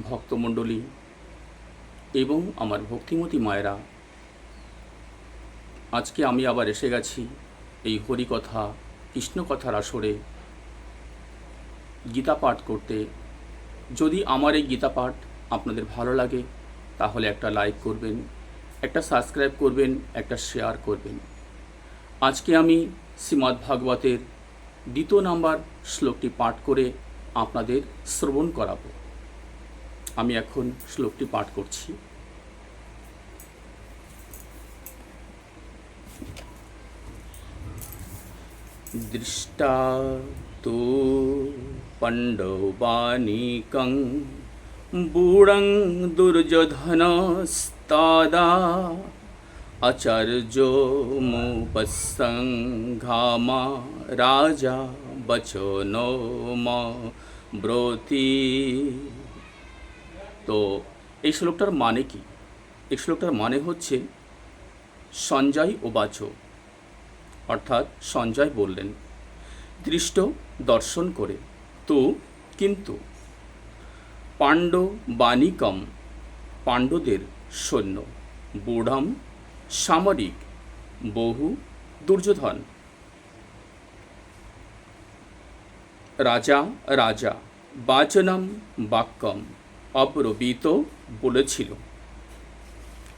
ভক্তমণ্ডলী এবং আমার ভক্তিমতী মায়েরা, আজকে আমি আবার এসে গেছি এই হরিকথা, কৃষ্ণকথার আসরে গীতা পাঠ করতে। যদি আমার এই গীতা পাঠ আপনাদের ভালো লাগে, তাহলে একটা লাইক করবেন, একটা সাবস্ক্রাইব করবেন, একটা শেয়ার করবেন। আজকে আমি শ্রীমদ্ ভাগবতের দ্বিতীয় নাম্বার শ্লোকটি পাঠ করে আপনাদের শ্রবণ করাবো। আমি এখন শ্লোকটি পাঠ করছি। দৃষ্টা তো পণ্ডবানিকং বুড়ং দুর্যোধনস্তাদা আচার্য মুপসংঘামা রাজা মা ব্রতি। তো এই শ্লোকটার মানে কি? এই শ্লোকটার মানে হচ্ছে সঞ্জয় ও ওবাচ অর্থাৎ সঞ্জয় বললেন, দৃষ্ট দর্শন করে, তো কিন্তু পাণ্ড বাণিকম পাণ্ডদের সৈন্য, বুঢ়ম, সামরিক, বহু দুর্যোধন, রাজা রাজা, বাচনম বাক্যম অব্রবীত বলেছিল।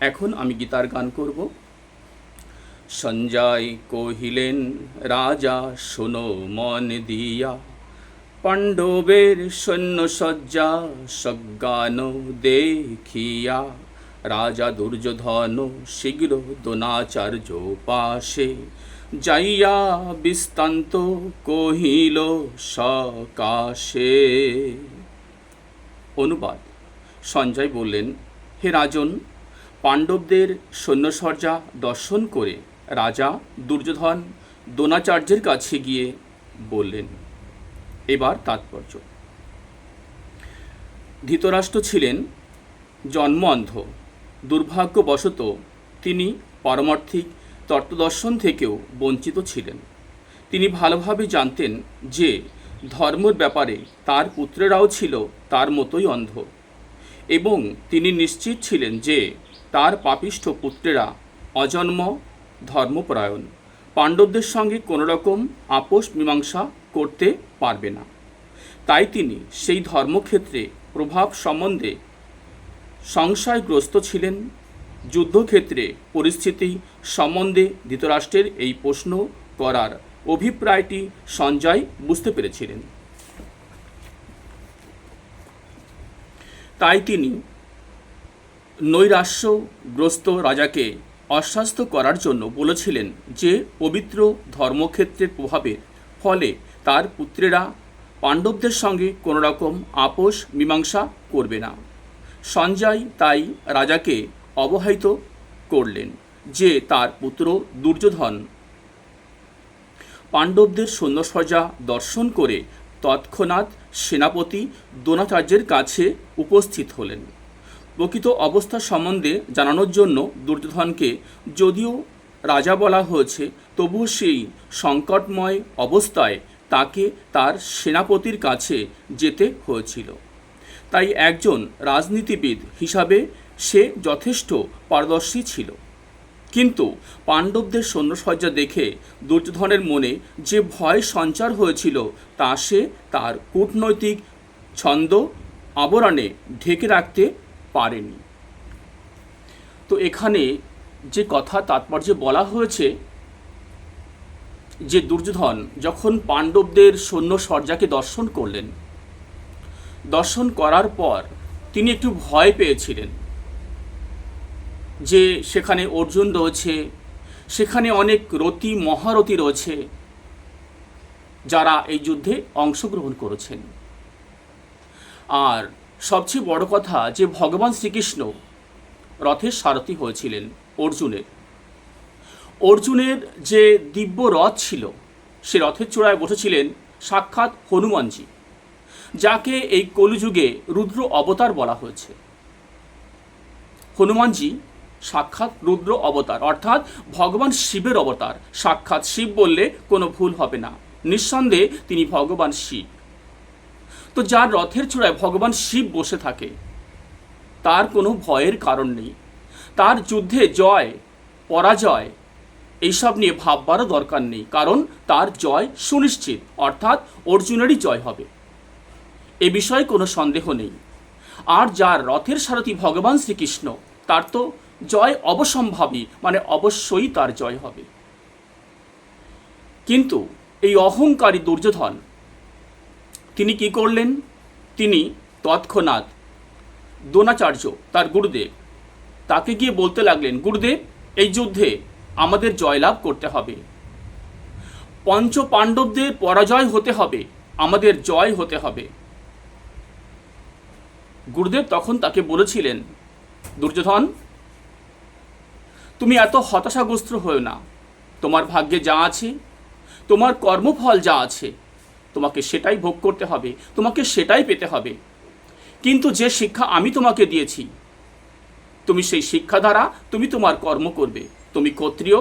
এখন আমি গীতার গান করব। সঞ্জয় কহিলেন, রাজা, শোনো মন দিয়া। পাণ্ডবের সৈন্য সজ্জা সজ্ঞান দেখিয়া। রাজা দুর্যোধন শীঘ্র দোনাচার্য পাশে। যাইয়া বিস্তান্ত কহিল, সকাশে। অনুবাদ। সঞ্জয় বললেন, হে রাজন, পাণ্ডবদের সৈন্যসজ্জা দর্শন করে রাজা দুর্যোধন দ্রোণাচার্যের কাছে গিয়ে বললেন, এবার তাৎপর্য। ধৃতরাষ্ট্র ছিলেন জন্ম অন্ধ দুর্ভাগ্যবশত তিনি পারমার্থিক তত্ত্বদর্শন থেকেও বঞ্চিত ছিলেন। তিনি ভালোভাবে জানতেন যে ধর্মের ব্যাপারে তার পুত্রেরাও ছিল তার মতোই অন্ধ। এবং তিনি নিশ্চিত ছিলেন যে তার পাপিষ্ঠ পুত্রেরা অজন্ম, ধর্মপরায়ণ, পাণ্ডবদের সঙ্গে কোনো রকম আপোষ মীমাংসা করতে পারবে না। তাই তিনি সেই ধর্মক্ষেত্রে প্রভাব সম্বন্ধে সংশয়গ্রস্ত ছিলেন। যুদ্ধক্ষেত্রে পরিস্থিতি সম্বন্ধে ধৃতরাষ্ট্রের এই প্রশ্ন করার অভিপ্রায়টি সঞ্জয় বুঝতে পেরেছিলেন। তাই তিনি নৈরাশ্যগ্রস্ত রাজাকে অস্বাস্থ্য করার জন্য বলেছিলেন যে, পবিত্র ধর্মক্ষেত্রের প্রভাবের ফলে তার পুত্রেরা পাণ্ডবদের সঙ্গে কোনো রকম আপোষ মীমাংসা করবে না। সঞ্জয় তাই রাজাকে অবহিত করলেন যে, তার পুত্র দুর্যোধন পাণ্ডবদের সৈন্যসজ্জা দর্শন করে তৎক্ষণাৎ সেনাপতি দ্রোণাচার্যের কাছে উপস্থিত হলেন। প্রকৃত অবস্থা সম্বন্ধে জানানোর জন্য দুর্যোধনকে যদিও রাজা বলা হয়েছে, তবুও সেই সংকটময় অবস্থায় তাকে তার সেনাপতির কাছে যেতে হয়েছিল। তাই একজন রাজনীতিবিদ হিসাবে সে যথেষ্ট পারদর্শী ছিল। কিন্তু পাণ্ডবদের সৈন্যসজ্জা দেখে দুর্যোধনের মনে যে ভয় সঞ্চার হয়েছিল, তা সে তার কূটনৈতিক ছন্দ আবরণে ঢেকে রাখতে পারেনি। তো এখানে যে কথা তাৎপর্যে বলা হয়েছে যে দুর্যোধন যখন পাণ্ডবদের সৈন্য সজ্জাকে দর্শন করলেন, দর্শন করার পর তিনি একটু ভয় পেয়েছিলেন। যে সেখানে অর্জুন রয়েছে, সেখানে অনেক রতি মহারথী রয়েছে, যারা এই যুদ্ধে অংশগ্রহণ করেছেন। আর সবচেয়ে বড় কথা যে ভগবান শ্রীকৃষ্ণ রথের সারথি হয়েছিলেন অর্জুনের। অর্জুনের যে দিব্য রথ ছিল, সে রথের চূড়ায় বসেছিলেন সাক্ষাৎ হনুমানজি, যাকে এই কলিযুগে রুদ্র অবতার বলা হয়েছে। হনুমানজি সাক্ষাৎ রুদ্র অবতার, অর্থাৎ ভগবান শিবের অবতার। সাক্ষাৎ শিব বললে কোনো ভুল হবে না। নিঃসন্দেহে তিনি ভগবান শিব। তো যার রথের চূড়ায় ভগবান শিব বসে থাকে, তার কোনো ভয়ের কারণ নেই। তার যুদ্ধে জয়, পরাজয়, এইসব নিয়ে ভাববারও দরকার নেই, কারণ তার জয় সুনিশ্চিত, অর্থাৎ অর্জুনেরই জয় হবে। এ বিষয়ে কোনো সন্দেহ নেই। আর যার রথের সারথি ভগবান শ্রীকৃষ্ণ, তার তো জয় অবসম্ভাবী মানে অবশ্যই তার জয় হবে। কিন্তু এই অহংকারী দুর্যোধন, তিনি কি করলেন? তিনি তৎক্ষণাৎ দ্রোণাচার্য, তার গুরুদেব, তাকে গিয়ে বলতে লাগলেন, গুরুদেব, এই যুদ্ধে আমাদের জয়লাভ করতে হবে। পঞ্চ পাণ্ডবদের পরাজয় হতে হবে, আমাদের জয় হতে হবে। গুরুদেব তখন তাকে বলেছিলেন, দুর্যোধন তুমি এত হতাশাগ্রস্ত হয়েও না। তোমার ভাগ্যে যা আছে, তোমার কর্মফল যা আছে, তোমাকে সেটাই ভোগ করতে হবে, তোমাকে সেটাই পেতে হবে। কিন্তু যে শিক্ষা আমি তোমাকে দিয়েছি, তুমি সেই শিক্ষা দ্বারা তুমি তোমার কর্ম করবে। তুমি ক্ষত্রিয়,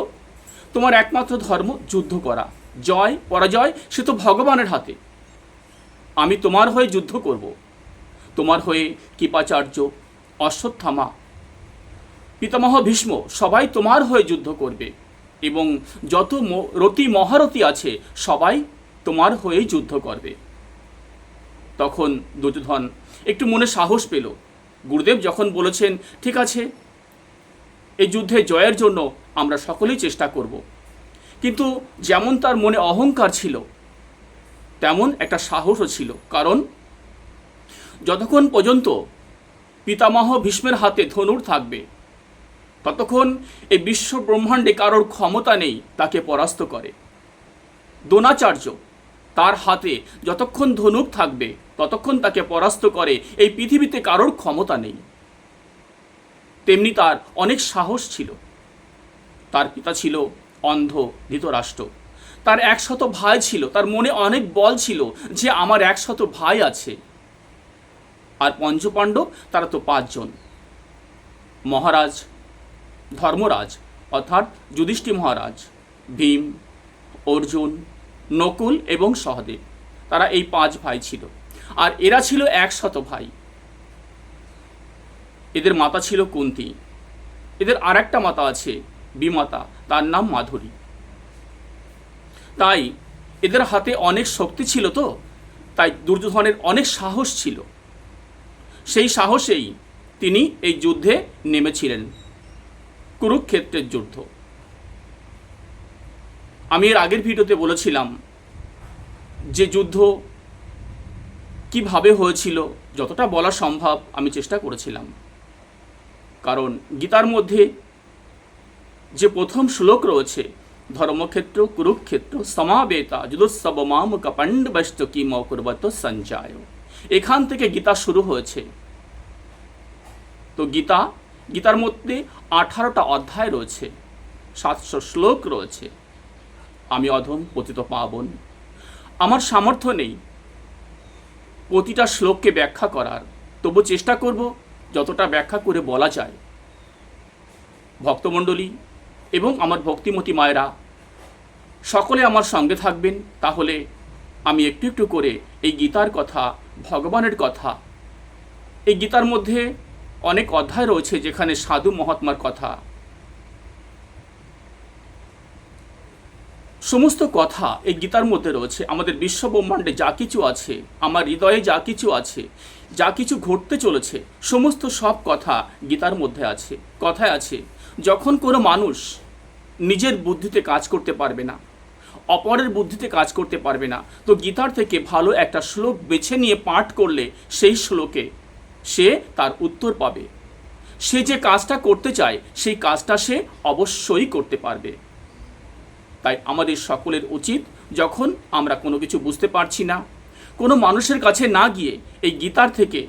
তোমার একমাত্র ধর্ম যুদ্ধ করা। জয়, পরাজয়, সে তো ভগবানের হাতে। আমি তোমার হয়ে যুদ্ধ করব। তোমার হয়ে কৃপাচার্য, অশ্বত্থামা পিতামহ ভীষ্ম সবাই তোমার হয়ে যুদ্ধ করবে। এবং যত রতি মহারথী আছে, সবাই তোমার হয়েই যুদ্ধ করবে। তখন দুর্যোধন একটু মনে সাহস পেল। গুরুদেব যখন বলেছেন, ঠিক আছে, এই যুদ্ধে জয়ের জন্য আমরা সকলেই চেষ্টা করব। কিন্তু যেমন তার মনে অহংকার ছিল, তেমন একটা সাহসও ছিল। কারণ যতক্ষণ পর্যন্ত পিতামহ ভীষ্মের হাতে ধনুর থাকবে ততক্ষণ এই বিশ্ব ব্রহ্মাণ্ডে কারোর ক্ষমতা নেই, তাকে পরাস্ত করে। দ্রোণাচার্য তার হাতে যতক্ষণ ধনুক থাকবে, ততক্ষণ তাকে পরাস্ত করে, এই পৃথিবীতে কারোর ক্ষমতা নেই। তেমনি তার অনেক সাহস ছিল। তার পিতা ছিল অন্ধ, ধৃতরাষ্ট্র। তার একশত ভাই ছিল, তার মনে অনেক বল ছিল যে আমার একশত ভাই আছে। আর পঞ্চপাণ্ডব, তারা তো পাঁচজন। মহারাজ ধর্মরাজ, অর্থাৎ যুধিষ্ঠি মহারাজ, ভীম, অর্জুন, নকুল এবং সহদেব। তারা এই পাঁচ ভাই ছিল। আর এরা ছিল একশত ভাই। এদের মাতা ছিল কুন্তি। এদের আর একটা মাতা আছে বিমাতা, তার নাম মাধুরী। তাই এদের হাতে অনেক শক্তি ছিল তো, তাই দুর্যোধনের অনেক সাহস ছিল। সেই সাহসেই তিনি এই যুদ্ধে নেমেছিলেন। কুরুক্ষেত্রের যুদ্ধ। আমি এর আগের ভিডিওতে বলেছিলাম যে যুদ্ধ কীভাবে হয়েছিল, যতটা বলা সম্ভব আমি চেষ্টা করেছিলাম। কারণ গীতার মধ্যে যে প্রথম শ্লোক রয়েছে, ধর্মক্ষেত্র, কুরুক্ষেত্র, সমাবেতা, যুদুৎসব মাম কপণ্ড বস্ত কি মকুর্বত সঞ্চয়। এখান থেকে গীতা শুরু হয়েছে। তো গীতা গীতার মধ্যে আঠারোটা অধ্যায় রয়েছে, সাতশো শ্লোক রয়েছে। আমি অধম পতিত পাবন, আমার সামর্থ্য নেই প্রতিটা শ্লোককে ব্যাখ্যা করার। তবু চেষ্টা করব যতটা ব্যাখ্যা করে বলা যায়। ভক্তমণ্ডলী এবং আমার ভক্তিমতী মায়েরা, সকলে আমার সঙ্গে থাকবেন, তাহলে আমি একটু একটু করে এই গীতার কথা, ভগবানের কথা, এই গীতার মধ্যে অনেক অধ্যায় রয়েছে যেখানে সাধু মহাত্মার কথা। সমস্ত কথা এই গীতার মধ্যে রয়েছে। আমাদের বিশ্ব ব্রহ্মাণ্ডে যা কিছু আছে, আমার হৃদয়ে যা কিছু আছে, যা কিছু ঘটতে চলেছে, সমস্ত সব কথা গীতার মধ্যে আছে, কথায় আছে। যখন কোনো মানুষ নিজের বুদ্ধিতে কাজ করতে পারবে না, অপরের বুদ্ধিতে কাজ করতে পারবে না, তো গীতার থেকে ভালো একটা শ্লোক বেছে নিয়ে পাঠ করলে সেই শ্লোকে সে তার উত্তর পাবে। সে যে কাজটা করতে চায়, সেই কাজটা সে অবশ্যই করতে পারবে। তাই আমাদের সকলের উচিত যখন আমরা কোনো কিছু বুঝতে পারছি না, কোনো মানুষের কাছে না গিয়ে এই গীতার থেকে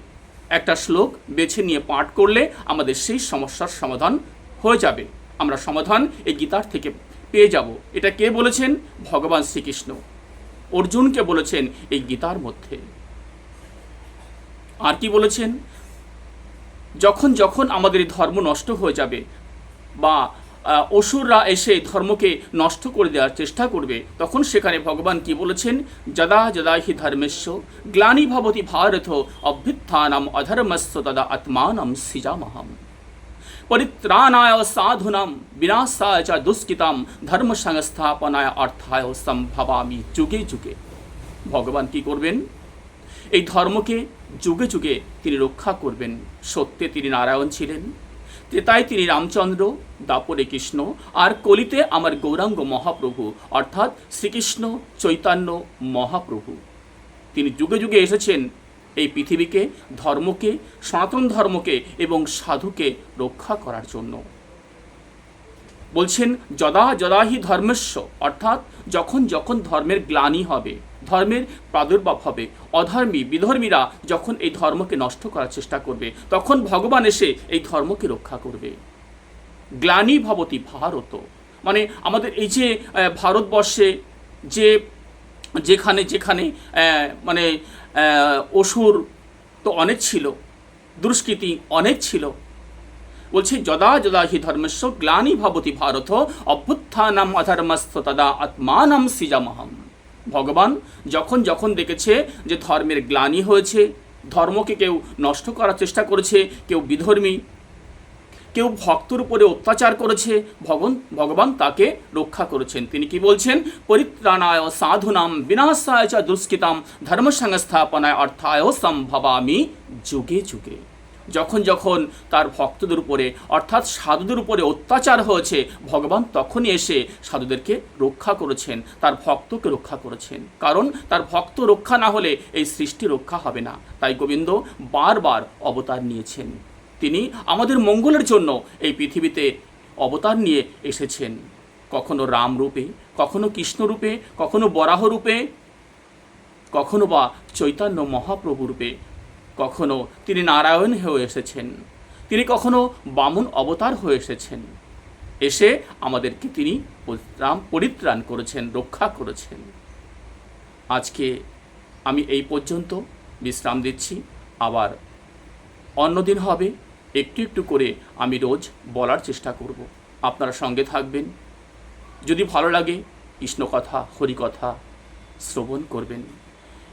একটা শ্লোক বেছে নিয়ে পাঠ করলে আমাদের সেই সমস্যার সমাধান হয়ে যাবে। আমরা সমাধান এই গীতার থেকে পেয়ে যাব। এটা কে বলেছেন? ভগবান শ্রীকৃষ্ণ। অর্জুনকে বলেছেন এই গীতার মধ্যে। আর কি বলেছেন? যখন যখন আমাদের এই ধর্ম নষ্ট হয়ে যাবে বা অসুররা এসে ধর্মকে নষ্ট করে দেওয়ার চেষ্টা করবে, তখন সেখানে ভগবান কি বলেছেন? যদা যদা হি ধর্মেশ্ব গ্লানি ভবতি ভারত অভ্যুত্থানাম অধর্মস্য তদা আত্মানম সিজামহম। পরিত্রাণায় সাধুনাম বিনাশায় চ দুষ্কৃতাম ধর্ম সংস্থাপনায় অর্থায় সম্ভবামি যুগে যুগে। ভগবান কি করবেন? এই ধর্মকে যুগে যুগে তিনি রক্ষা করবেন। সত্যে তিনি নারায়ণ ছিলেন। তেতায় তিনি রামচন্দ্র, দাপরে কৃষ্ণ, আর কলিতে আমার গৌরাঙ্গ মহাপ্রভু, অর্থাৎ শ্রীকৃষ্ণ চৈতন্য মহাপ্রভু। তিনি যুগে যুগে এসেছেন এই পৃথিবীকে, ধর্মকে, সনাতন ধর্মকে এবং সাধুকে রক্ষা করার জন্য। বলছেন, যদা যদাহি ধর্মস্ব অর্থাৎ যখন যখন ধর্মের গ্লানি হবে। ধর্মের প্রাদুর্ভাব হবে। অধর্মী, বিধর্মীরা যখন এই ধর্মকে নষ্ট করার চেষ্টা করবে, তখন ভগবান এসে এই ধর্মকে রক্ষা করবে। গ্লানি ভবতি ভারত। মানে আমাদের এই যে ভারতবর্ষে যে, যেখানে যেখানে মানে অসুর তো অনেক ছিল, দুষ্কৃতি অনেক ছিল। বলছে, যদা যদা হি ধর্মস্য গ্লানি ভবতি ভারত, অভ্যুত্থানাম অধর্মস্থ তদা আত্মানাম সিজামহম। ভগবান যখন যখন দেখেছে যে ধর্মের গ্লানি হয়েছে, ধর্মকে কেউ নষ্ট করার চেষ্টা করেছে, কেউ বিধর্মী, কেউ ভক্তর উপরে অত্যাচার করেছে, ভগবান ভগবান তাকে রক্ষা করেছেন। তিনি কি বলছেন? পরিত্রাণায় সাধুনাম, বিনাশায় চ দুষ্কৃতাম ধর্ম সংস্থাপনায় অর্থায় সম্ভবামি যুগে যুগে। যখন যখন তার ভক্তদের উপরে, অর্থাৎ সাধুদের উপরে অত্যাচার হয়েছে, ভগবান তখনই এসে সাধুদেরকে রক্ষা করেছেন, তার ভক্তকে রক্ষা করেছেন। কারণ তার ভক্ত রক্ষা না হলে এই সৃষ্টি রক্ষা হবে না। তাই গোবিন্দ বারবার অবতার নিয়েছেন। তিনি আমাদের মঙ্গলের জন্য এই পৃথিবীতে অবতার নিয়ে এসেছেন। কখনো রাম রূপে, কখনো কৃষ্ণ রূপে, কখনো বরাহ রূপে, কখনো বা চৈতন্য মহাপ্রভু রূপে কখনো তিনি নারায়ণ হয়ে এসেছেন, তিনি কখনো বামন অবতার হয়ে এসেছেন। এসে আমাদেরকে তিনি পরিত্রাণ পরিত্রাণ করেছেন, রক্ষা করেছেন। আজকে আমি এই পর্যন্ত বিশ্রাম দিচ্ছি। আবার অন্যদিন হবে, একটু একটু করে আমি রোজ বলার চেষ্টা করব। আপনারা সঙ্গে থাকবেন। যদি ভালো লাগে, কৃষ্ণকথা, হরিকথা শ্রবণ করবেন।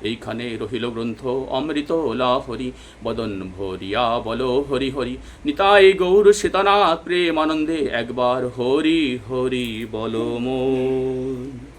এইখানে রহিল গ্রন্থ, অমৃত লা হরি বদন ভরিয়া বল হরি হরি। নিতাই গৌর সীতানাথ প্রেমানন্দে একবার হরি হরি বল মোর